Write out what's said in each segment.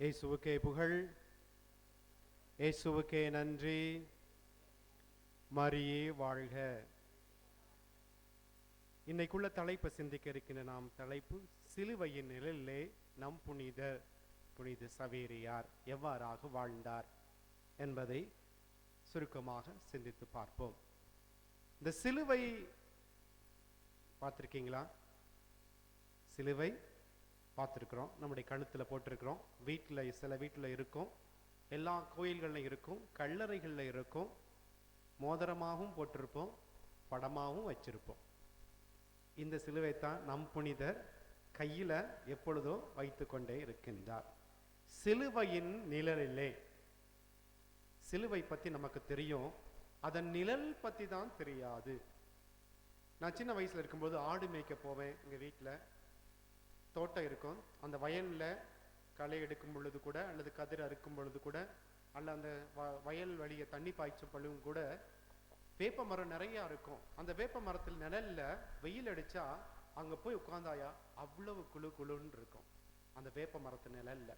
இயேசுவுக்கே புகழ் இயேசுவுக்கே நன்றி. மரியே வாழ்க. இன்னைக்குள்ள தலைப்பை சிந்திக்க இருக்கின்ற நாம் தலைப்பு சிலுவையின் நிழலிலே நம் புனிதர் புனித சவேரியார் எவ்வாறாக வாழ்ந்தார்? என்பதை சுருக்கமாக சிந்தித்து பார்ப்போம். இந்த சிலுவை பார்த்திருக்கீங்களா? சிலுவை பார்த்துருக்குறோம் நம்முடைய கழுத்தில் போட்டிருக்கிறோம். வீட்டில் சில வீட்டில் இருக்கும். எல்லா கோயில்களில் இருக்கும். கல்லறைகளில் இருக்கும். மோதிரமாகவும் போட்டிருப்போம் படமாகவும் வச்சிருப்போம். இந்த சிலுவை தான் நம் புனிதர் கையில் எப்பொழுதும் வைத்து கொண்டே இருக்கின்றார். சிலுவையின் நிழலிலே சிலுவை பற்றி நமக்கு தெரியும். அதன் நிழல் பற்றி தான் தெரியாது. நான் சின்ன வயசில் இருக்கும்போது ஆடு மேய்க்க போவேன் எங்கள் வீட்டில் தோட்டம் இருக்கும். அந்த வயலில் களை எடுக்கும் பொழுது கூட அல்லது கதிர் அறுக்கும் பொழுது கூட அல்ல அந்த வ- வயல் வழியை தண்ணி பாய்ச்சும் பொழுதும் கூட வேப்ப மரம் நிறையா இருக்கும். அந்த வேப்ப மரத்தில் நிழல்ல வெயில் அடிச்சா அங்க போய் உட்காந்தாயா அவ்வளவு குளு குளுன்னு இருக்கும். அந்த வேப்ப மரத்து நிழல்ல.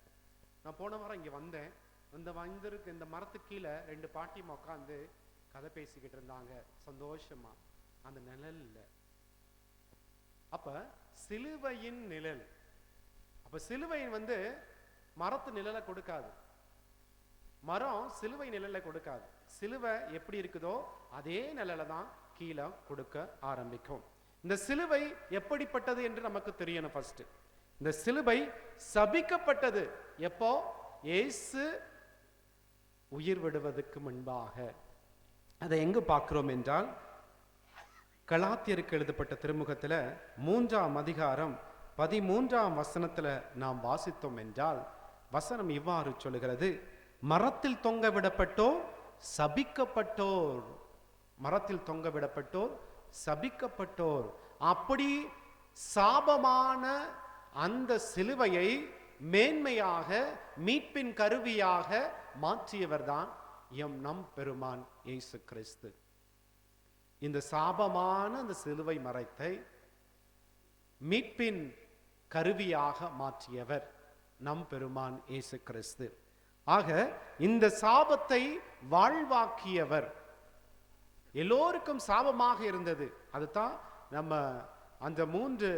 நான் போன வாரம் இங்க வந்தேன். இந்த வந்திருக்கு இந்த மரத்துக்கு கீழே ரெண்டு பாட்டியும் உட்காந்து கதை பேசிக்கிட்டு இருந்தாங்க. சந்தோஷமா. அந்த நிழல்ல. அப்ப சிலுவையின் நிழல். அப்ப சிலுவை வந்து மரத்து நிழலை கொடுக்காது. மரம் சிலுவை நிழலை கொடுக்காது. சிலுவை எப்படி இருக்குதோ அதே நிழலை தான் கீழே கொடுக்க ஆரம்பிக்கும். இந்த சிலுவை எப்படிப்பட்டது என்று நமக்கு தெரியணும் ஃபர்ஸ்ட் இந்த சிலுவை சபிக்கப்பட்டது எப்போ? ஏசு உயிர் விடுவதற்கு முன்பாக. அதை எங்கு பார்க்கிறோம் என்றால் கலாத்தியருக்கு எழுதப்பட்ட திருமுகத்துல மூன்றாம் அதிகாரம் பதிமூன்றாம் வசனத்துல நாம் வாசித்தோம் என்றால் வசனம் இவ்வாறு சொல்லுகிறது. மரத்தில் தொங்க விடப்பட்டோர் சபிக்கப்பட்டோர். மரத்தில் தொங்க விடப்பட்டோர் சபிக்கப்பட்டோர். அப்படி சாபமான அந்த சிலுவையை மேன்மையாக மீட்பின் கருவியாக மாற்றியவர்தான் எம் நம் பெருமான் இயேசு கிறிஸ்து. இந்த சாபமான அந்த சிலுவை மரத்தை மீட்பின் கருவியாக மாற்றியவர் நம் பெருமான் இயேசு கிறிஸ்து. ஆக இந்த சாபத்தை வாழ்வாக்கியவர் எல்லோருக்கும் சாபமாக இருந்தது. அதுதான் நம்ம அந்த மூன்று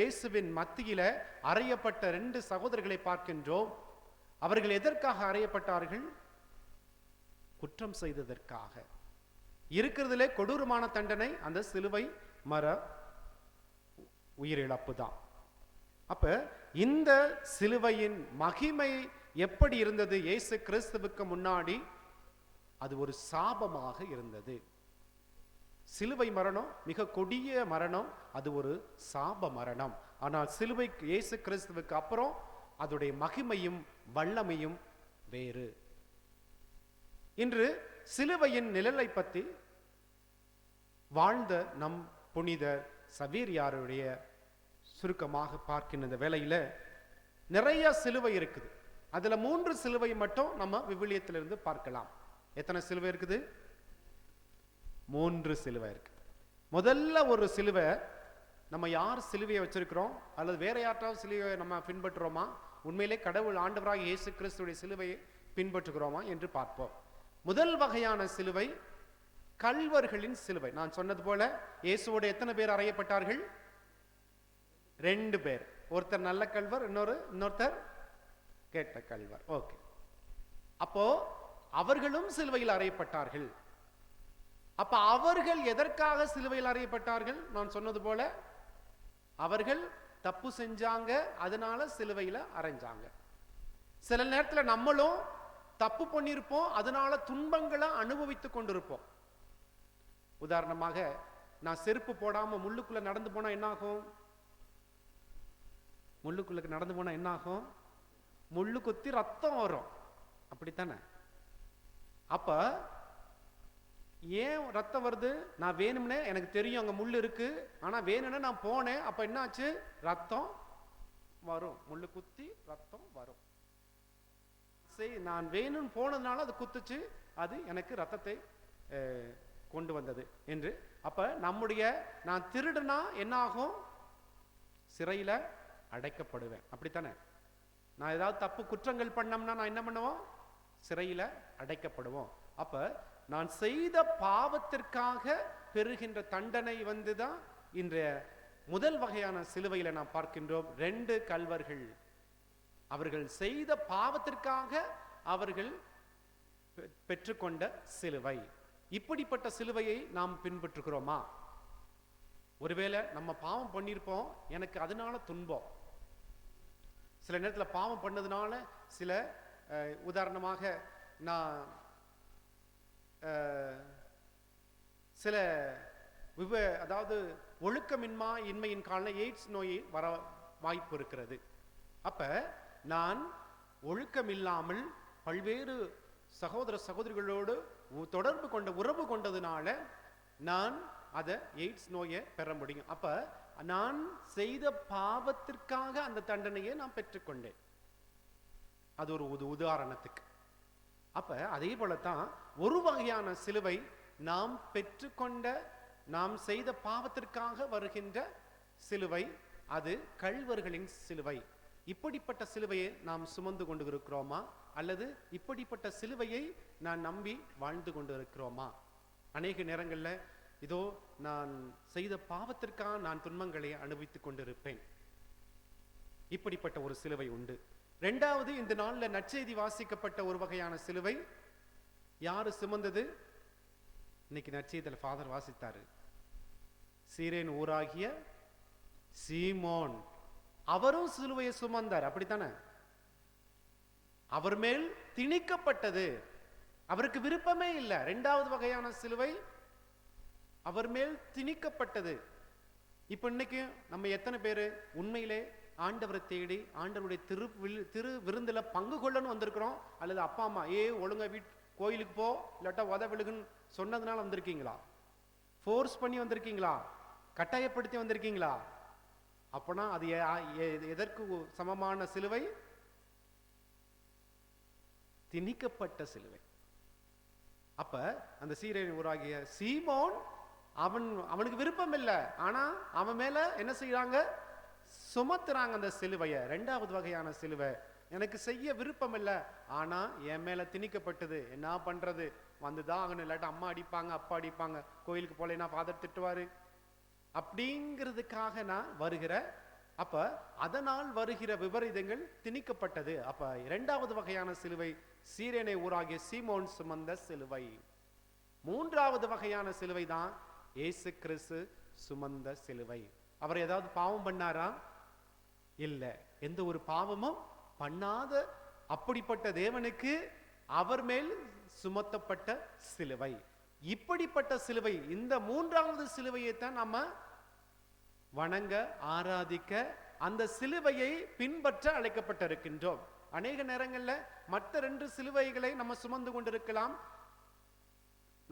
இயேசுவின் மத்தியில அறையப்பட்ட ரெண்டு சகோதரர்களை பார்க்கின்றோம். அவர்கள் எதற்காக அறையப்பட்டார்கள்? குற்றம் செய்ததற்காக. இருக்கிறதுலே கொடூரமான தண்டனை அந்த சிலுவை மர உயிரிழப்பு தான். அப்ப இந்த சிலுவையின் மகிமை எப்படி இருந்தது? இயேசு கிறிஸ்துவுக்கு முன்னாடி அது ஒரு சாபமாக இருந்தது. சிலுவை மரணம் மிக கொடிய மரணம் அது ஒரு சாப மரணம். ஆனால் சிலுவை இயேசு கிறிஸ்துவுக்கு அப்புறம் அதோடைய மகிமையும் வல்லமையும் வேறு. இன்று சிலுவையின் நிழலை பற்றி வாழ்ந்த நம் புனித சவீரியாருடைய சுருக்கமாக பார்க்கின்ற இந்த வேலையில் நிறைய சிலுவை இருக்குது. அதுல மூன்று சிலுவை மட்டும் நம்ம விவிலியத்திலிருந்து பார்க்கலாம். எத்தனை சிலுவை இருக்குது? மூன்று சிலுவை இருக்குது முதல்ல ஒரு சிலுவை நம்ம யார் சிலுவையை வச்சிருக்கிறோம்? அல்லது வேற யார்ட்டாவது சிலுவையை நம்ம பின்பற்றுறோமா? உண்மையிலே கடவுள் ஆண்டவராக இயேசு கிறிஸ்துடைய சிலுவையை பின்பற்றுகிறோமா என்று பார்ப்போம். முதல் வகையான சிலுவை கல்வர்களின் சிலுவை. நான் சொன்னது போல இயேசுவோட எத்தனை பேர் அறையப்பட்டார்கள்? ரெண்டு பேர். ஒருத்தர் நல்ல கல்வர் இன்னொரு இன்னொருத்தர் கேட்ட கல்வர். ஓகே. அப்போ அவர்களும் சிலுவையில் அறையப்பட்டார்கள். அப்ப அவர்கள் எதற்காக சிலுவையில் அறையப்பட்டார்கள்? நான் சொன்னது போல அவர்கள் தப்பு செஞ்சாங்க அதனால சிலுவையில அரைஞ்சாங்க சில நேரத்துல நம்மளும் தப்பு பண்ணியிருப்போம் அதனால துன்பங்களை அனுபவித்துக் கொண்டிருப்போம். உதாரணமாக நான் செருப்பு போடாம முள்ளுக்குள்ள நடந்து போனா என்ன ஆகும் முள்ளுக்குள்ள நடந்து போனா என்ன ஆகும் முள்ளு குத்தி ரத்தம் வரும். அப்படித்தானே? அப்ப ஏன் ரத்தம் வருது? நான் வேணும்னே எனக்கு தெரியும் அங்க முள் இருக்கு. ஆனா வேணும்னே நான் போனேன். அப்ப என்னாச்சு? ரத்தம் வரும். முள்ளு குத்தி ரத்தம் வரும். சரி நான் வேணும்னு போனதுனால அது குத்துச்சு. அது எனக்கு ரத்தத்தை அஹ், கொண்டு வந்தது என்று. அப்ப நம்முடைய நான் திருடுனா என்ன ஆகும் சிறையில அடைக்கப்படுவேன். அப்படித்தானே? நான் ஏதாவது தப்பு குற்றங்கள் பண்ணோம்னா நான் என்ன பண்ணுவோம்? சிறையில அடைக்கப்படுவோம். அப்ப நான் செய்த பாவத்திற்காக பெறுகின்ற தண்டனை வந்துதான் இன்றைய முதல் வகையான சிலுவையில நாம் பார்க்கின்றோம். ரெண்டு கல்வர்கள். அவர்கள் செய்த பாவத்திற்காக அவர்கள் பெ- பெற்றுக்கொண்ட சிலுவை. இப்படிப்பட்ட சிலுவையை நாம் பின்பற்றுகிறோமா? ஒருவேளை நம்ம பாவம் பண்ணியிருப்போம் எனக்கு அதனால துன்பம். சில நேரத்தில் பாவம் பண்ணதுனால சில உதாரணமாக நான் சில விவ அதாவது ஒழுக்கமின்மா இன்மையின் காலம் எய்ட்ஸ் நோய் வர வாய்ப்பு இருக்கிறது. அப்ப நான் ஒழுக்கமில்லாமல் பல்வேறு சகோதர சகோதரிகளோடு தொடர்பு கொண்ட உறவு கொண்டதுனால நான் அதை எய்ட்ஸ் நோயை பெற முடியும். அப்ப நான் செய்த பாவத்திற்காக அந்த தண்டனையை நான் பெற்றுக்கொண்டேன். அது ஒரு உது உதாரணத்துக்கு. அப்ப அதே போலத்தான் ஒரு வகையான சிலுவை நாம் பெற்றுக்கொண்ட நாம் செய்த பாவத்திற்காக வருகின்ற சிலுவை அது கல்வர்களின் சிலுவை. இப்படிப்பட்ட சிலுவையை நாம் சுமந்து கொண்டு இருக்கிறோமா அல்லது இப்படிப்பட்ட சிலுவையை நான் நம்பி வாழ்ந்து கொண்டு இருக்கிறோமா அநேக நேரங்களில் இதோ நான் செய்த பாவத்திற்காக நான் துன்பங்களை அனுபவித்துக் கொண்டிருப்பேன். இப்படிப்பட்ட ஒரு சிலுவை உண்டு. ரெண்டாவது இந்த நாளில் நற்செய்தி வாசிக்கப்பட்ட ஒரு வகையான சிலுவை. யாரு சுமந்தது? இன்னைக்கு நற்செய்தியில் ஃபாதர் வாசித்தாரு. சீரேன் ஊராகிய சீமோன். அவரும் சிலுவையை சுமந்தார். அப்படித்தானே? அவர் மேல் திணிக்கப்பட்டது. அவருக்கு விருப்பமே இல்லை. ரெண்டாவது வகையான சிலுவை அவர் மேல் திணிக்கப்பட்டது. இப்ப இன்னைக்கு நம்ம எத்தனை பேர் உண்மையிலே ஆண்டவரை தேடி ஆண்டவருடைய திரு திரு விருந்தில் பங்கு கொள்ளன்னு வந்திருக்கிறோம். அல்லது அப்பா அம்மா ஏ ஒழுங்க வீட் கோயிலுக்கு போ. இல்லாட்டா உத விழுகுன்னு சொன்னதுனால வந்திருக்கீங்களா? ஃபோர்ஸ் பண்ணி வந்திருக்கீங்களா? கட்டாயப்படுத்தி வந்திருக்கீங்களா? அப்பனா அது எதற்கு சமமான சிலுவை? திணிக்கப்பட்ட சிலுவை. அப்ப அந்த சீரன் ஊராகிய சீமோன் அவன் அவனுக்கு விருப்பம் இல்லை. ஆனா அவன் மேல என்ன செய்யறாங்க சுமத்துறாங்க அந்த சிலுவைய. ரெண்டாவது வகையான சிலுவை. எனக்கு செய்ய விருப்பம் இல்லை. ஆனா என் மேல திணிக்கப்பட்டது. என்ன பண்றது? வந்துதான் ஆகணும். இல்லாட்டி அம்மா அடிப்பாங்க அப்பா அடிப்பாங்க. கோயிலுக்கு போலேன்னா ஃபாதர் திட்டுவாரு. அப்படிங்கிறதுக்காக நான் வருகிற அப்ப அதனால் வருகிற விபரீதங்கள் திணிக்கப்பட்டது. அப்ப இரண்டாவது வகையான சிலுவை சீரனை ஊராகிய சீமோன் சுமந்த சிலுவை. மூன்றாவது வகையான சிலுவை தான் ஏசு கிறிஸ்து சுமந்த சிலுவை. அவர் ஏதாவது பாவம் பண்ணாரா? இல்ல. எந்த ஒரு பாவமும் பண்ணாத அப்படிப்பட்ட தேவனுக்கு அவர் மேல் சுமத்தப்பட்ட சிலுவை. இப்படிப்பட்ட சிலுவை இந்த மூன்றாவது சிலுவையை தான் நம்ம வணங்க ஆராதிக்க அந்த சிலுவையை பின்பற்ற அழைக்கப்பட்டிருக்கின்றோம். அநேக நேரங்களில் மற்ற ரெண்டு சிலுவைகளை நம்ம சுமந்து கொண்டிருக்கலாம்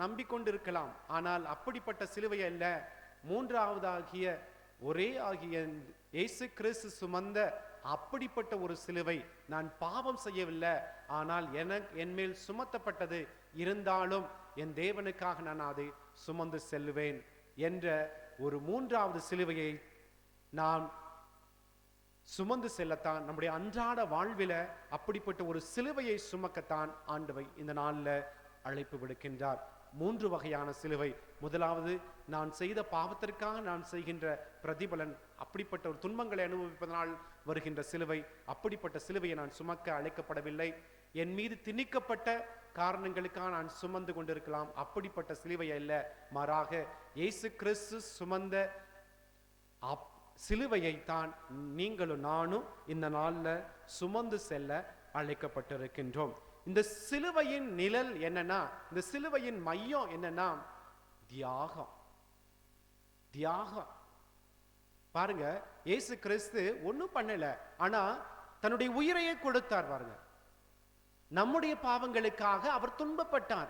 நம்பிக்கொண்டிருக்கலாம். ஆனால் அப்படிப்பட்ட சிலுவை அல்ல. மூன்றாவதாகிய ஒரே ஆகிய இயேசு கிறிஸ்து சுமந்த அப்படிப்பட்ட ஒரு சிலுவை நான் பாவம் செய்யவில்லை. ஆனால் என என் மேல் சுமத்தப்பட்டது. இருந்தாலும் என் தேவனுக்காக நான் அதை சுமந்து செல்லுவேன் என்ற ஒரு மூன்றாவது சிலுவையை நாம் சுமந்து செல்லத்தான். நம்முடைய அன்றாட வாழ்வில அப்படிப்பட்ட ஒரு சிலுவையை சுமக்கத்தான் ஆண்டவை இந்த நாள்ல அழைப்பு விடுக்கின்றார். மூன்று வகையான சிலுவை. முதலாவது நான் செய்த பாவத்திற்காக நான் செய்கின்ற பிரதிபலன் அப்படிப்பட்ட ஒரு துன்பங்களை அனுபவிப்பதனால் வருகின்ற சிலுவை. அப்படிப்பட்ட சிலுவையை நான் சுமக்க அழைக்கப்படவில்லை. என் மீது திணிக்கப்பட்ட காரணங்களுக்காக நான் சுமந்து கொண்டிருக்கலாம். அப்படிப்பட்ட சிலுவை அல்ல. மாறாக இயேசு கிறிஸ்து சுமந்த அப் சிலுவையைத்தான் நீங்களும் நானும் இந்த நாள்ல சுமந்து செல்ல அழைக்கப்பட்டிருக்கின்றோம். இந்த சிலுவையின் நிழல் என்னன்னா இந்த சிலுவையின் மையம் என்னன்னா தியாகம். தியாகம். பாருங்க இயேசு கிறிஸ்து ஒண்ணும் பண்ணல. ஆனா தன்னுடைய உயிரையே கொடுத்தார் பாருங்க. நம்முடைய பாவங்களுக்காக அவர் துன்பப்பட்டார்.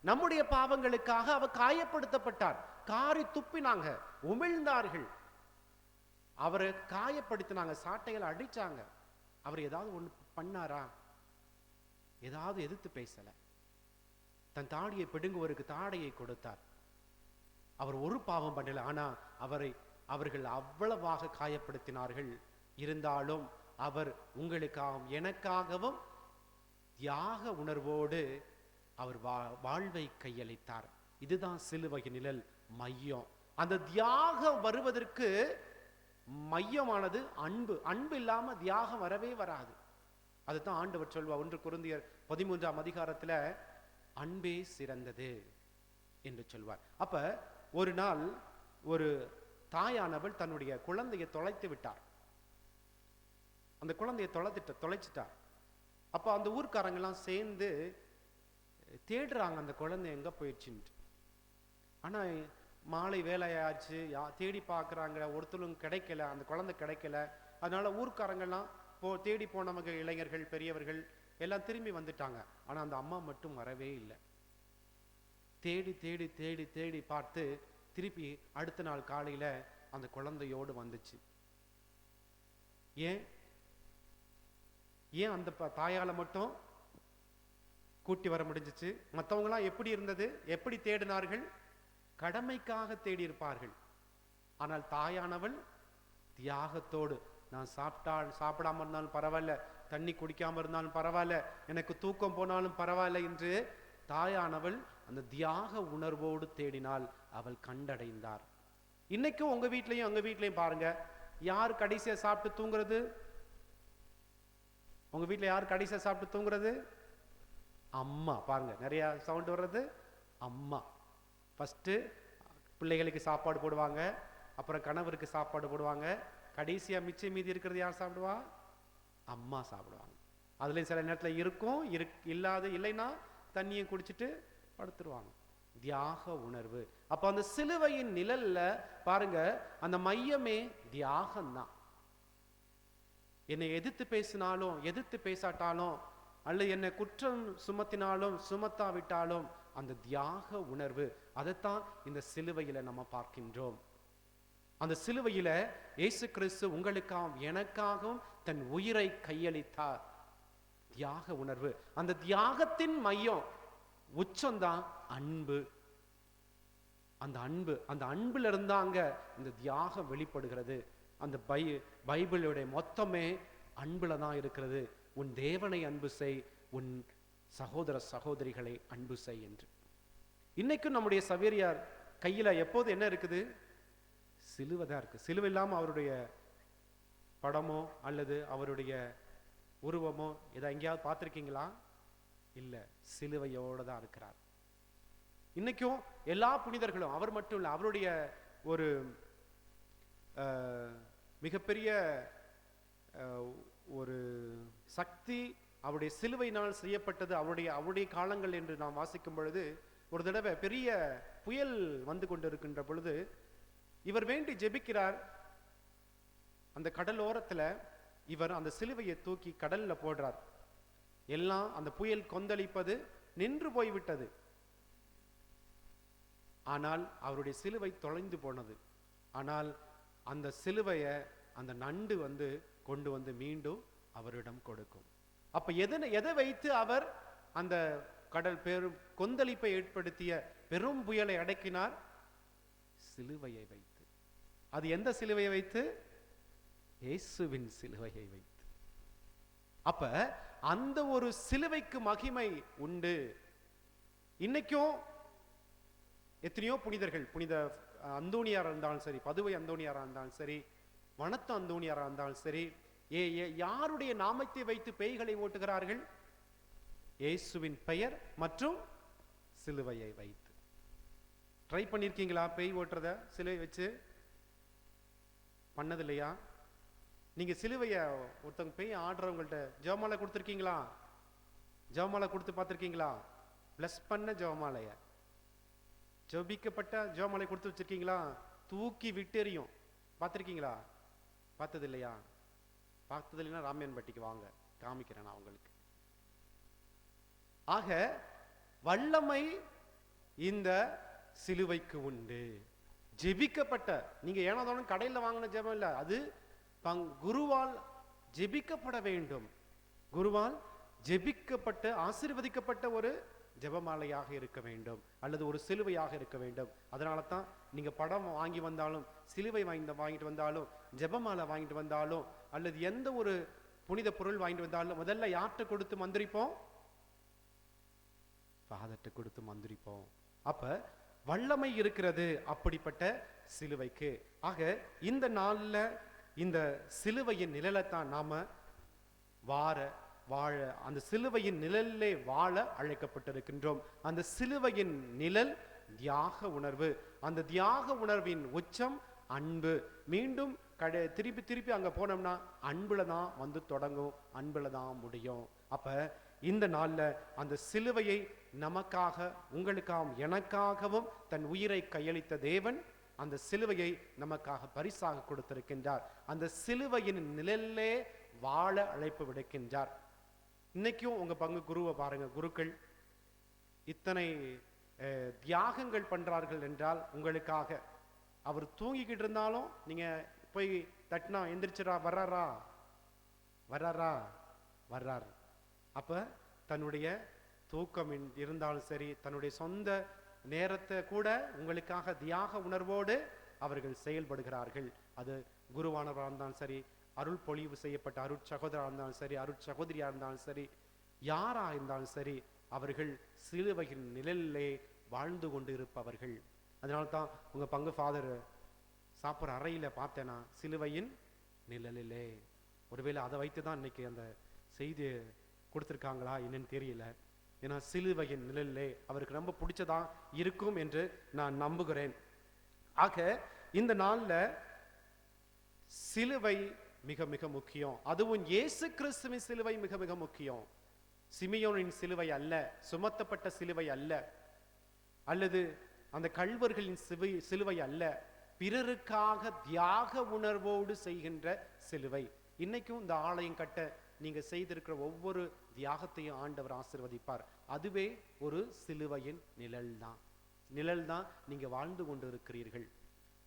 நம்முடைய பாவங்களுக்காக அவர் காயப்படுத்தப்பட்டார். காரி துப்பினாங்க உமிழ்ந்தார்கள். அவரை காயப்படுத்தினாங்க சாட்டைகள் அடிச்சாங்க. அவர் ஏதாவது ஒன்று பண்ணாரா? ஏதாவது எதிர்த்து பேசல. தன் தாடியை பிடுங்குவருக்கு தாடையை கொடுத்தார். அவர் ஒரு பாவம் பண்ணல ஆனா அவரை அவர்கள் அவ்வளவாக காயப்படுத்தினார்கள். இருந்தாலும் அவர் உங்களுக்காகவும் எனக்காகவும் தியாக உணர்வோடு அவர் வா- வாழ்வை கையளித்தார். இதுதான் சிலுவை நிழல் மையம். அந்த தியாகம் வருவதற்கு மையமானது அன்பு. அன்பு இல்லாம தியாகம் வரவே வராது. அதுதான் ஆண்டவர் சொல்வா ஒன்று குருந்தியர் பதிமூன்றாம் அதிகாரத்துல அன்பே சிறந்தது என்று சொல்வார். அப்ப ஒரு நாள் ஒரு தாயானவள் தன்னுடைய குழந்தையை தொலைத்து விட்டார். அந்த குழந்தையை தொலைத்துட்ட தொலைச்சிட்டார். அப்போ அந்த ஊர்க்காரங்கெல்லாம் சேர்ந்து தேடுறாங்க அந்த குழந்தை எங்க போயிடுச்சுன்ட்டு. ஆனா மாலை வேலையாச்சு யா தேடி பார்க்கறாங்க ஒருத்தரும் கிடைக்கல அந்த குழந்தை கிடைக்கல. அதனால ஊர்க்காரங்கெல்லாம் போ தேடி போனவங்க இளைஞர்கள் பெரியவர்கள் எல்லாம் திரும்பி வந்துட்டாங்க. ஆனா அந்த அம்மா மட்டும் வரவே இல்லை. தேடி தேடி தேடி தேடி பார்த்து திருப்பி அடுத்த நாள் காலையில அந்த குழந்தையோடு வந்துச்சு. ஏன்? ஏன் அந்த ப- தாயால மட்டும் கூட்டி வர முடிஞ்சிச்சு? மற்றவங்களாம் எப்படி இருந்தது? எப்படி தேடினார்கள்? கடமைக்காக தேடி இருப்பார்கள் ஆனால் தாயானவள் தியாகத்தோடு நான் சாப்பிட்டால் சாப்பிடாம இருந்தாலும் பரவாயில்ல தண்ணி குடிக்காம இருந்தாலும் பரவாயில்ல எனக்கு தூக்கம் போனாலும் பரவாயில்ல என்று தாயானவள் அந்த தியாக உணர்வோடு தேடினால் அவள் கண்டடைந்தார். இன்னைக்கும் உங்க வீட்லையும் உங்க வீட்லையும் பாருங்க யார் கடைசியா சாப்பிட்டு தூங்குறது? உங்கள் வீட்டில் யார் கடைசியாக சாப்பிட்டு தூங்குறது? அம்மா. பாருங்க நிறையா சவுண்டு வர்றது. அம்மா. ஃபஸ்ட்டு பிள்ளைகளுக்கு சாப்பாடு போடுவாங்க. அப்புறம் கணவருக்கு சாப்பாடு போடுவாங்க. கடைசியாக மிச்சம் மீதி இருக்கிறது யார் சாப்பிடுவா? அம்மா சாப்பிடுவாங்க. அதுலேயும் சில நேரத்தில் இருக்கும் இருக் இல்லாத இல்லைன்னா தண்ணியை குடிச்சிட்டு படுத்துருவாங்க. தியாக உணர்வு. அப்போ அந்த சிலுவையின் நிழல்ல பாருங்க அந்த மையமே தியாகம்தான். என்னை எதிர்த்து பேசினாலும் எதிர்த்து பேசாட்டாலும் அல்ல என்னை குற்றம் சுமத்தினாலும் சுமத்தாவிட்டாலும் அந்த தியாக உணர்வு அதைத்தான் இந்த சிலுவையில நம்ம பார்க்கின்றோம். அந்த சிலுவையில இயேசு கிறிஸ்து உங்களுக்காகவும் எனக்காகவும் தன் உயிரை கையளித்தார். தியாக உணர்வு. அந்த தியாகத்தின் மையம் உச்சம்தான் அன்பு. அந்த அன்பு அந்த அன்புல இருந்தாங்க இந்த தியாகம் வெளிப்படுகிறது. அந்த பை பைபிளுடைய மொத்தமே அன்பில் தான் இருக்கிறது. உன் தேவனை அன்பு செய் உன் சகோதர சகோதரிகளை அன்பு செய் என்று. இன்னைக்கும் நம்முடைய சவேரியார் கையில எப்போது என்ன இருக்குது? சிலுவை தான் இருக்கு. சிலுவை இல்லாமல் அவருடைய படமோ அல்லது அவருடைய உருவமோ இதை எங்கேயாவது பார்த்திருக்கீங்களா? இல்லை. சிலுவையோடு தான் இருக்கிறார். இன்னைக்கும் எல்லா புனிதர்களும் அவர் மட்டும் இல்லை அவருடைய ஒரு மிகப்பெரிய அஹ், ஒரு சக்தி அவருடைய சிலுவையினால் செய்யப்பட்டது அவருடைய அவருடைய காலங்கள் என்று நாம் வாசிக்கும் பொழுது ஒரு தடவை பெரிய புயல் வந்து கொண்டிருக்கின்ற பொழுது இவர் வேண்டி ஜெபிக்கிறார். அந்த கடலோரத்தில் இவர் அந்த சிலுவையை தூக்கி கடல்ல போடுறார். எல்லாம் அந்த புயல் கொந்தளிப்பது நின்று போய்விட்டது. ஆனால் அவருடைய சிலுவை தொலைந்து போனது. ஆனால் அந்த சிலுவையை அந்த நண்டு வந்து கொண்டு வந்து மீண்டும் அவரிடம் கொடுக்கும். அப்ப எதனை எதை வைத்து அவர் அந்த கடல் பெரும் கொந்தளிப்பை ஏற்படுத்திய பெரும் புயலை அடக்கினார்? சிலுவையை வைத்து. அது எந்த சிலுவையை வைத்து? இயேசுவின் சிலுவையை வைத்து. அப்ப அந்த ஒரு சிலுவைக்கு மகிமை உண்டு. இன்னைக்கும் எத்தனையோ புனிதர்கள் புனித அந்தோணியாராக இருந்தாலும் சரி பதுவை அந்தோணியாராக இருந்தாலும் சரி வனத்து அந்தோணியாராக இருந்தாலும் சரி ஏ ஏ- யாருடைய நாமத்தை வைத்து பேய்களை ஓட்டுகிறார்கள்? இயேசுவின் பெயர் மற்றும் சிலுவையை வைத்து. ட்ரை பண்ணிருக்கீங்களா பேய் ஓட்டுறத? சிலுவை வச்சு? பண்ணது இல்லையா நீங்க சிலுவையை ஒருத்தவங்க பேய் ஆடுறவங்கள்ட்ட ஜெவமாலை கொடுத்துருக்கீங்களா? ஜெவமாலை கொடுத்து பார்த்துருக்கீங்களா? ப்ளஸ் பண்ண ஜெவமாலையை ஜெபிக்கப்பட்ட ஜோமலை கொடுத்து வச்சிருக்கீங்களா? தூக்கி விட்டெறியும். பார்த்துருக்கீங்களா? பார்த்தது இல்லையா பார்த்தது இல்லைன்னா ராமியன்பட்டிக்கு வாங்க. காமிக்கிறேன் நான் உங்களுக்கு. ஆக வல்லமை இந்த சிலுவைக்கு உண்டு. ஜெபிக்கப்பட்ட நீங்க ஏனாதானும் கடையில் வாங்கின ஜெபம் இல்ல அது பங் குருவால் ஜெபிக்கப்பட வேண்டும். குருவால் ஜெபிக்கப்பட்ட ஆசீர்வதிக்கப்பட்ட ஒரு ஜெபமாலையாக இருக்க வேண்டும் அல்லது ஒரு சிலுவையாக இருக்க வேண்டும். அதனால தான் நீங்க படம் வாங்கி வந்தாலும் சிலுவை வாங்கி வாங்கிட்டு வந்தாலும் ஜெபமாலை வாங்கிட்டு வந்தாலும் அல்லது எந்த ஒரு புனித பொருள் வாங்கிட்டு வந்தாலும் முதல்ல யார்கிட்ட கொடுத்து மந்திரிப்போம்? ஃபாதர்கிட்ட கொடுத்து மந்திரிப்போம். அப்ப வல்லமை இருக்கிறது அப்படிப்பட்ட சிலுவைக்கு. ஆக இந்த நாள்ல இந்த சிலுவையின் நிழலைத்தான் நாம வார வாழ அந்த சிலுவையின் நிழலிலே வாழ அழைக்கப்பட்டிருக்கின்றோம். அந்த சிலுவையின் நிழல் தியாக உணர்வு. அந்த தியாக உணர்வின் உச்சம் அன்பு. மீண்டும் கடை திருப்பி திருப்பி அங்க போனோம்னா அன்புல தான் வந்து தொடங்கும் அன்புல தான் முடியும். அப்ப இந்த நாள்ல அந்த சிலுவையை நமக்காக உங்களுக்காகவும் எனக்காகவும் தன் உயிரை கையளித்த தேவன் அந்த சிலுவையை நமக்காக பரிசாக கொடுத்திருக்கின்றார். அந்த சிலுவையின் நிழல்லே வாழ அழைப்பு விடுக்கின்றார். இன்னைக்கும் உங்க பங்கு குருவை பாருங்க. குருக்கள் இத்தனை அஹ், தியாகங்கள் பண்றார்கள் என்றால் உங்களுக்காக. அவர் தூங்கிக்கிட்டு இருந்தாலும் நீங்க போய் தட்டினா எந்திரிச்சரா வர்றாரா? வர்றாரா? வர்றார். அப்ப தன்னுடைய தூக்கம் இருந்தாலும் சரி தன்னுடைய சொந்த நேரத்தை கூட உங்களுக்காக தியாக உணர்வோடு அவர்கள் செயல்படுகிறார்கள். அது குருவானவராக இருந்தாலும் சரி அருள் பொழிவு செய்யப்பட்ட அருட் சகோதரா இருந்தாலும் சரி அருட் சகோதரியா இருந்தாலும் சரி யாரா இருந்தாலும் சரி அவர்கள் சிலுவையின் நிழலிலே வாழ்ந்து கொண்டு இருப்பவர்கள் அதனால தான் உங்க பங்கு ஃபாதர் சாப்பிட்ற அறையில பார்த்தேன்னா சிலுவையின் நிழலிலே. ஒருவேளை அதை வைத்து தான் இன்னைக்கு அந்த செய்தி கொடுத்துருக்காங்களா என்னன்னு தெரியல. ஏன்னா சிலுவையின் நிழலிலே அவருக்கு ரொம்ப பிடிச்சதா இருக்கும் என்று நான் நம்புகிறேன். ஆக இந்த நாள்ல சிலுவை மிக மிக முக்கியம். அதுவும் இயேசு கிறிஸ்துவின் சிலுவை மிக மிக முக்கியம். சிமியோனின் சிலுவை அல்ல சுமத்தப்பட்ட சிலுவை அல்ல அல்லது அந்த கள்வர்களின் சிவை சிலுவை அல்ல பிறருக்காக தியாக உணர்வோடு செய்கின்ற சிலுவை. இன்னைக்கும் இந்த ஆலயம் கட்ட நீங்க செய்திருக்கிற ஒவ்வொரு தியாகத்தையும் ஆண்டவர் ஆசிர்வதிப்பார். அதுவே ஒரு சிலுவையின் நிழல் தான் நிழல் தான் நீங்க வாழ்ந்து கொண்டு இருக்கிறீர்கள்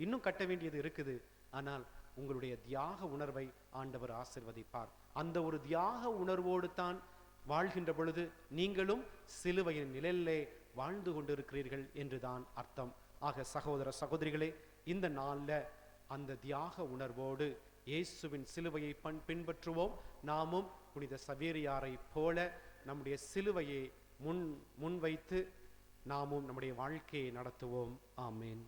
இன்னும் கட்ட வேண்டியது இருக்குது. ஆனால் உங்களுடைய தியாக உணர்வை ஆண்டவர் ஆசிர்வதிப்பார். அந்த ஒரு தியாக உணர்வோடு தான் வாழ்கின்ற பொழுது நீங்களும் சிலுவையின் நிழலிலே வாழ்ந்து கொண்டிருக்கிறீர்கள் என்றுதான் அர்த்தம். ஆக சகோதர சகோதரிகளே இந்த நாள்ல அந்த தியாக உணர்வோடு இயேசுவின் சிலுவையை பண் பின்பற்றுவோம். நாமும் புனித சவேரியாரை போல நம்முடைய சிலுவையை முன் முன்வைத்து நாமும் நம்முடைய வாழ்க்கையை நடத்துவோம். ஆமேன்.